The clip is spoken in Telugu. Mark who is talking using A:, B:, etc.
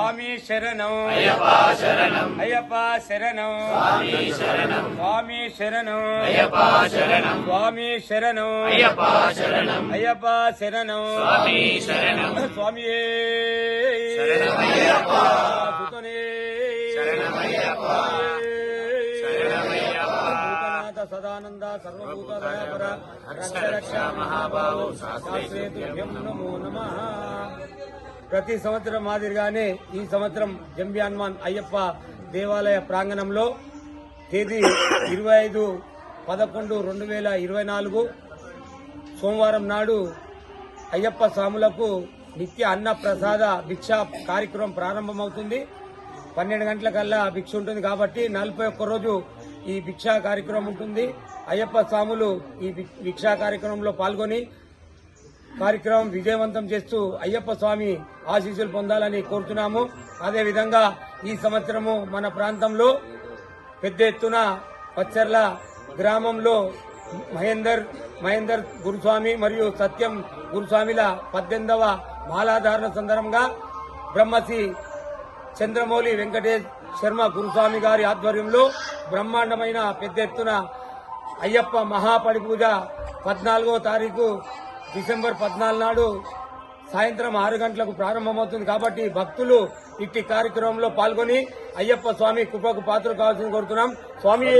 A: స్వామి శరణం.
B: అయ్యప్ప శరణం.
A: అయ్యప్ప శరణం.
B: స్వామి శరణం.
A: స్వామి శరణం.
B: అయ్యప్ప శరణం.
A: స్వామి శరణం.
B: అయ్యప్ప శరణం.
A: అయ్యప్ప శరణం.
B: స్వామి శరణం.
A: స్వామి
B: శరణమయ్యప్ప. శరణమయ్యప్ప.
A: సదానంద సర్వభూత దయాపర రక్ష రక్ష మహాబాహు. శాస్త్రే తుభ్యం నమో నమః. ప్రతి సంవత్సరం మాదిరిగానే ఈ సంవత్సరం జంబి అయ్యప్ప దేవాలయ ప్రాంగణంలో తేదీ ఇరవై ఐదు పదకొండు రెండు వేల ఇరవై నాలుగు సోమవారం నాడు అయ్యప్ప స్వాములకు నిత్య అన్న ప్రసాద భిక్ష కార్యక్రమం ప్రారంభమవుతుంది. పన్నెండు గంటలకల్లా భిక్ష ఉంటుంది కాబట్టి నలభై ఒక్క రోజు ఈ భిక్షా కార్యక్రమం ఉంటుంది. అయ్యప్ప స్వాములు ఈ భిక్షా కార్యక్రమంలో పాల్గొని కార్యక్రమం విజయవంతం చేస్తూ అయ్యప్ప స్వామి ఆశీస్సులు పొందాలని కోరుతున్నాము. అదేవిధంగా ఈ సంవత్సరము మన ప్రాంతంలో పెద్ద ఎత్తున పచ్చర్ల గ్రామంలో మహేందర్ మహేందర్ గురుస్వామి మరియు సత్యం గురుస్వామిల పద్దెనిమిదవ మాలాధారణ సందర్భంగా బ్రహ్మశ్రీ చంద్రమౌళి వెంకటేష్ శర్మ గురుస్వామి గారి ఆధ్వర్యంలో బ్రహ్మాండమైన పెద్ద ఎత్తున అయ్యప్ప మహాపడి పూజ పద్నాలుగో తారీఖు డిసెంబర్ పద్నాలుగు నాడు సాయంత్రం ఆరు గంటలకు ప్రారంభమవుతుంది కాబట్టి భక్తులు ఇట్టి కార్యక్రమంలో పాల్గొని అయ్యప్ప స్వామి కృపకు పాత్ర కావాల్సింది కోరుతున్నాం. స్వామి!